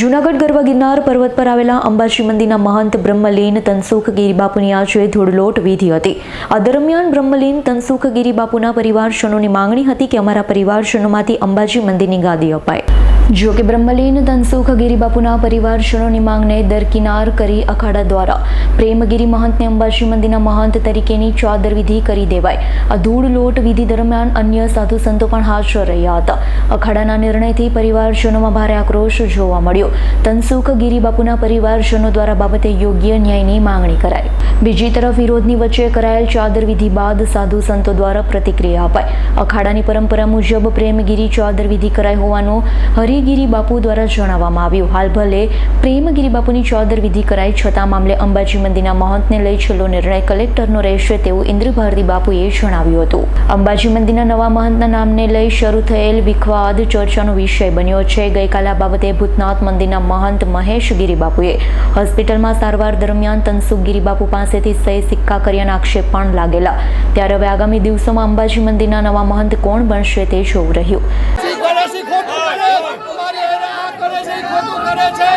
જૂનાગઢ ગરવા ગિરનાર પર્વત પર આવેલા અંબાજી મંદિરના મહંત બ્રહ્મલીન તનસુખ ગિરિબાપુની આજે ધૂળલોટ વિધિ હતી. આ દરમિયાન બ્રહ્મલીન તનસુખ ગિરિબાપુના પરિવારજનોની માંગણી હતી કે અમારા પરિવારજનોમાંથી અંબાજી મંદિરની ગાદી અપાય. જો કે બ્રહ્મલીન તનસુખ ગિરિબાપુના પરિવારજનોની માંગને દરકિનાર કરી અખાડા દ્વારા. પ્રેમગીરી મહંતને અંબાજી મંદિરના મહંત તરીકેની ચાદર વિધિ કરી દેવાય આ ધૂળલોટ વિધિ દરમિયાન અન્ય સાધુ સંતો પણ હાજર રહ્યા હતા. અખાડાના નિર્ણયથી પરિવારજનોમાં ભારે આક્રોશ જોવા મળ્યો. તનસુખ ગિરિબાપુના પરિવારજનો દ્વારા બાબતે યોગ્ય ન્યાયની માંગણી કરાઈ. બીજી તરફ વિરોધની વચ્ચે કરાયેલ ચાદર વિધિ બાદ સાધુ સંતો દ્વારા પ્રતિક્રિયા અપાઈ. અખાડાની પરંપરા મુજબ પ્રેમગીરી ચાદર વિધિ કરાઈ હોવાનું હરિગીરી બાપુ દ્વારા જણાવવામાં આવ્યું. હાલ ભલે પ્રેમગીરી બાપુની ચૌદર વિધિ કરાઈ, છતાં મામલે અંબાજી મંદિરના મહંતને લઈ છેલ્લો નિર્ણય કલેક્ટરનો રહેશે તેવું ઇન્દ્રભારતી બાપુએ જણાવ્યું હતું. અંબાજી મંદિરના નવા મહંતના નામને લઈ શરૂ થયેલ વિખવાદ ચર્ચાનો વિષય બન્યો છે. ગઈકાલે આ બાબતે ભૂતનાથ મંદિરના મહંત મહેશ ગિરિબાપુએ હોસ્પિટલમાં સારવાર દરમિયાન તનસુખ ગિરિબાપુ પાસેથી સહી સિક્કા કર્યાના આક્ષેપ પણ લાગેલા. ત્યારે હવે આગામી દિવસોમાં અંબાજી મંદિરના નવા મહંત કોણ બનશે તે જોવું રહ્યું શી કરે છે ખોટું કરે અમારી એને આ કરે છે ઈ ખોટું કરે છે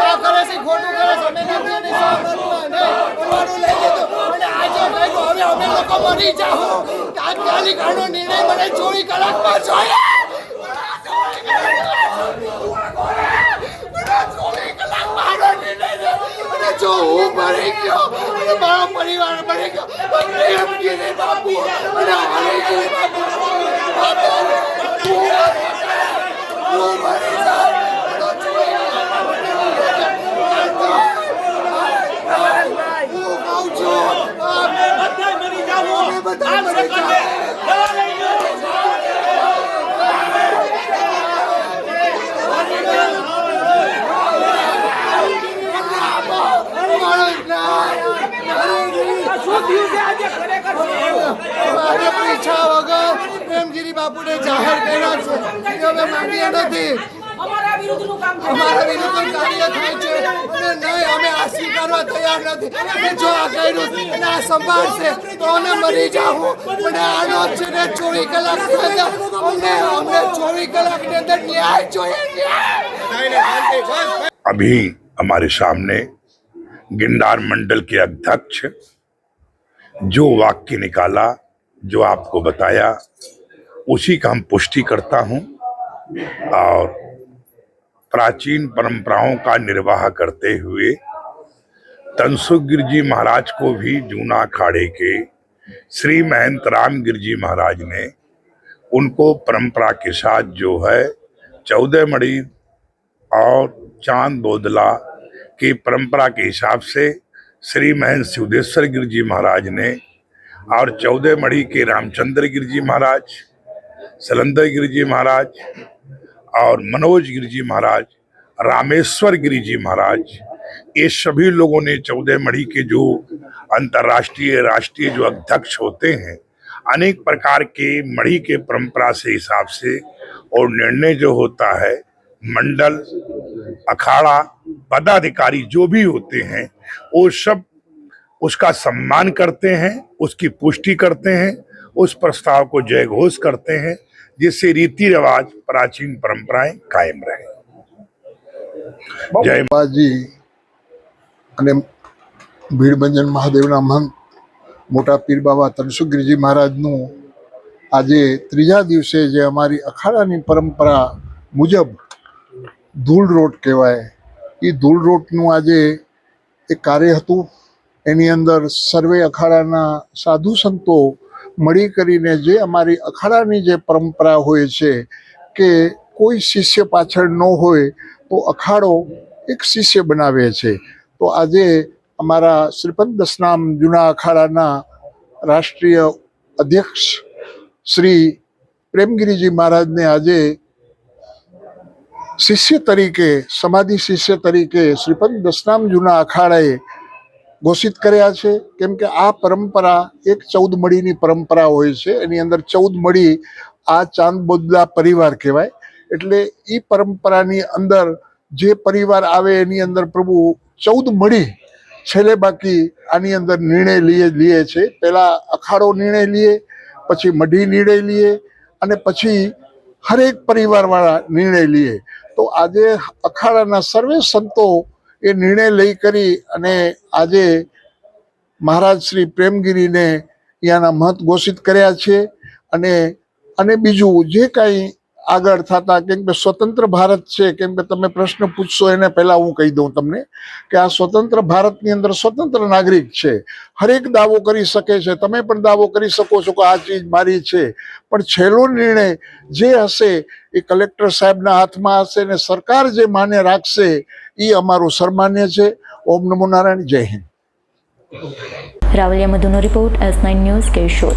આ કરે છે ઈ ખોટું કરે છે અમે નથી એની સાથ નથી. નહીં, અમારું લઈ લીધું અને આજે લઈ ગયો. હવે અમે લોકો મરી જાઉં તાત્કાલિક આનો નિર્ણય મને ચોવીસ કલાકમાં જોઈએ મને ચોવીસ કલાકમાં આનો નિર્ણય દે. અને જો હું મરી ગયો અને મારો પરિવાર મરી ગયો તો પ્રેમગીરી બાપુ અને હરિગીરી બાપુ બાપુ હું હું મરી જાઉં તો હું કહું છું અમે બધા મરી જાઓ અમે બધા મરી જાઓ અમારે પૈસા વગર પ્રેમગીરી બાપુને જાહેર કર્યા છે એ અમે માંગીએ નથી અમારા વિરુદ્ધનું કામ છે અમારા વિરુદ્ધ કાર્ય થાય છે અને નહીં અમે આ સ્વીકારવા તૈયાર નથી અને જો આ કર્યું અને આ સંભાળશે તો અમે મરી જાઉં પણ આનો છે ને ચોવીસ કલાક અમને અમને ચોવીસ કલાકની અંદર ન્યાય જોઈએ ન્યાય अभी हमारे सामने गिरनार मंडल के अध्यक्ष जो वाक्य निकाला, जो आपको बताया, उसी का हम पुष्टि करता हूँ और प्राचीन परंपराओं का निर्वाह करते हुए तनसुख गिर जी महाराज को भी जूना अखाड़े के श्री महंत राम गिर जी महाराज ने उनको परंपरा के साथ जो है चौदह मणि और चाँद बोदला की परंपरा के हिसाब से श्री महेंद्र सिद्धेश्वर गिर जी महाराज ने और चौदह मढ़ी के रामचंद्र गिर जी महाराज, सलंदर गिर जी महाराज और मनोज गिर जी महाराज, रामेश्वर गिरी जी महाराज, ये सभी लोगों ने चौदह मढ़ी के जो अंतर्राष्ट्रीय, राष्ट्रीय जो अध्यक्ष होते हैं, अनेक प्रकार के मढ़ी के परंपरा से हिसाब से और निर्णय जो होता है, मंडल, अखाड़ा पदाधिकारी जो भी होते हैं वो सब उसका सम्मान करते हैं उसकी पुष्टि करते हैं उस प्रस्ताव को जय घोष करते हैं जिससे रीति रिवाज प्राचीन परंपराएं कायम रहे जय બાજી અને ભીડભંજન મહાદેવના મહંત મોટા પીર બાબા તનસુગીરજી મહારાજનું આજે ત્રીજા દિવસે જે અમારી અખાડાની પરંપરા મુજબ ધૂળ રોટ કહેવાય એ ધૂળ રોટનું આજે એક કાર્ય હતું. એની અંદર સર્વે અખાડાના સાધુ સંતો મળી કરીને જે અમારી અખાડાની જે પરંપરા હોય છે કે કોઈ શિષ્ય પાછળ ન હોય તો અખાડો એક શિષ્ય બનાવે છે. તો આજે અમારા શ્રીપંત દસનામ જૂના અખાડાના રાષ્ટ્રીય અધ્યક્ષ શ્રી પ્રેમગીરીજી મહારાજને આજે શિષ્ય તરીકે, સમાધિ શિષ્ય તરીકે શ્રીપદ દસનામ જૂના અખાડાએ ઘોષિત કર્યા છે. કેમ કે આ પરંપરા એક ચૌદ મળીની પરંપરા હોય છે. એની અંદર ચૌદ મળી આ ચાંદ બોદલા પરિવાર કહેવાય. એટલે એ પરંપરાની અંદર જે પરિવાર આવે એની અંદર પ્રભુ ચૌદ મળી છેલ્લે બાકી આની અંદર નિર્ણય લઈએ લઈએ છે. પહેલાં અખાડો નિર્ણય લઈએ પછી મઢી નિર્ણય લઈએ અને પછી હરેક પરિવારવાળા નિર્ણય લઈએ તો આજે અખાડાના સર્વે સંતો એ નિર્ણય લઈ કરી અને આજે મહારાજ શ્રી પ્રેમગીરીને અહીંયાના મહંત ઘોષિત કર્યા છે. અને અને બીજું જે કાંઈ આગળ થતા કેમ કે સ્વતંત્ર ભારત છે, કેમ કે તમે પ્રશ્ન પૂછશો એને પહેલા હું કહી દઉં તમને કે આ સ્વતંત્ર ભારતની અંદર સ્વતંત્ર નાગરિક છે. હરેક દાવો કરી શકે છે. તમે પણ દાવો કરી શકો છો કે આ ચીજ મારી છે. પણ છેલ્લો નિર્ણય જે હશે એ કલેક્ટર સાહેબના હાથમાં હશે ને સરકાર જે માને રાખશે એ અમારું સન્માન્ય છે. ઓમ નમો નારાયણ. જય Hind. Ravaliya મધુનો report S nine news Keshod